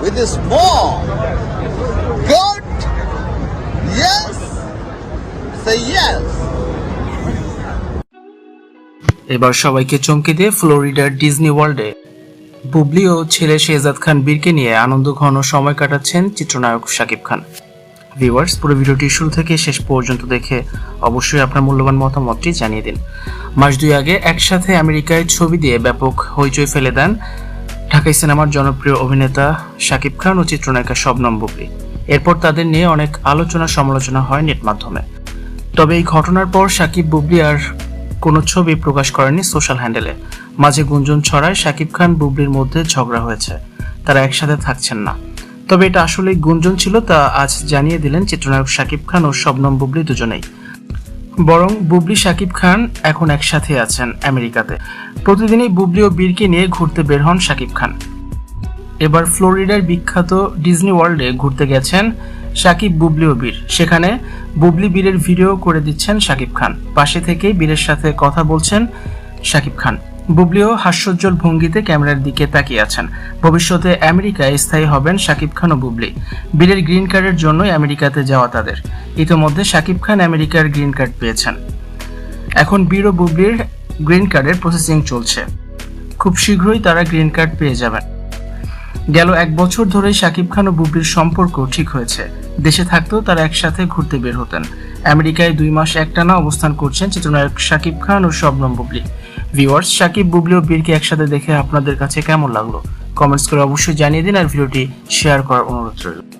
with a small Good. Yes? Say yes. এবার সবাইকে চমকে দিয়ে ফ্লোরিডার ডিজনি ওয়ার্ল্ডে বুবলি ও ছেলে শেহজাদ খান বীরকে নিয়ে আনন্দ ঘন সময় কাটাচ্ছেন চিত্রনায়ক শাকিব খান ভিউয়ার্স, পুরো ভিডিওটি শুরু থেকে শেষ পর্যন্ত দেখে অবশ্যই আপনার মূল্যবান মতামতটি জানিয়ে দিন মাস দুই আগে একসাথে আমেরিকায় ছবি দিয়ে ব্যাপক হইচই ফেলে দেন ঢাকাই সিনেমার জনপ্রিয় অভিনেতা শাকিব খান ও চিত্রনায়িকা শবনম বুবলি। এরপর তাদের নিয়ে অনেক আলোচনা সমালোচনা হয় নেট মাধ্যমে। তবে এই ঘটনার পর সাকিব বুবলি আর কোনো ছবি প্রকাশ করেনি সোশ্যাল হ্যান্ডেলে। মাঝে গুঞ্জন ছড়ায় সাকিব খান বুবলির মধ্যে ঝগড়া হয়েছে। তারা একসাথে থাকছেন না। তবে এটা আসলে গুঞ্জন ছিল তা আজ জানিয়ে দিলেন চিত্রনায়ক সাকিব খান ও শবনম বুবলি দুজনেই। বরং বুবলি শাকিব খান এখন একসাথে আছেন আমেরিকাতে। প্রতিদিনই বুবলি ও বীরকে নিয়ে ঘুরতে বের হন শাকিব খান। এবার ফ্লোরিডার বিখ্যাত ডিজনি ওয়ার্ল্ডে ঘুরতে গেছেন সাকিব, বুবলি ও বীর। সেখানে বুবলি বীরের ভিডিও করে দিচ্ছেন সাকিব খান। পাশে থেকেই বীরের সাথে কথা বলছেন শাকিব খান। বুবলিও হাস্যোজ্জ্বল ভঙ্গিতে ক্যামেরার দিকে তাকিয়ে আছেন। ভবিষ্যতে আমেরিকায় স্থায়ী হবেন সাকিব খান ও বুবলি। বীরের গ্রিন কার্ডের জন্যই আমেরিকাতে যাওয়া তাদের। ইতিমধ্যে সাকিব খান আমেরিকার গ্রিন কার্ড পেয়েছেন। এখন বীর ও বুবলির গ্রিন কার্ডের প্রসেসিং চলছে। খুব শীঘ্রই তারা গ্রিন কার্ড পেয়ে যাবেন। গেল এক বছর ধরে শাকিব খান ও বুবলির সম্পর্ক ঠিক হয়েছে। দেশে থাকতেও তারা একসাথে ঘুরতে বের হতেন। আমেরিকায় দুই মাস একটানা অবস্থান করছেন চিত্রনায়ক শাকিব খান ও শবনম বুবলি। ভিউয়ার্স সাকিব বুবলি ও বীরকে একসাথে দেখে আপনাদের কাছে কেমন লাগল? কমেন্টস করে অবশ্যই জানিয়ে দিন আর ভিডিওটি শেয়ার করার অনুরোধ রইল।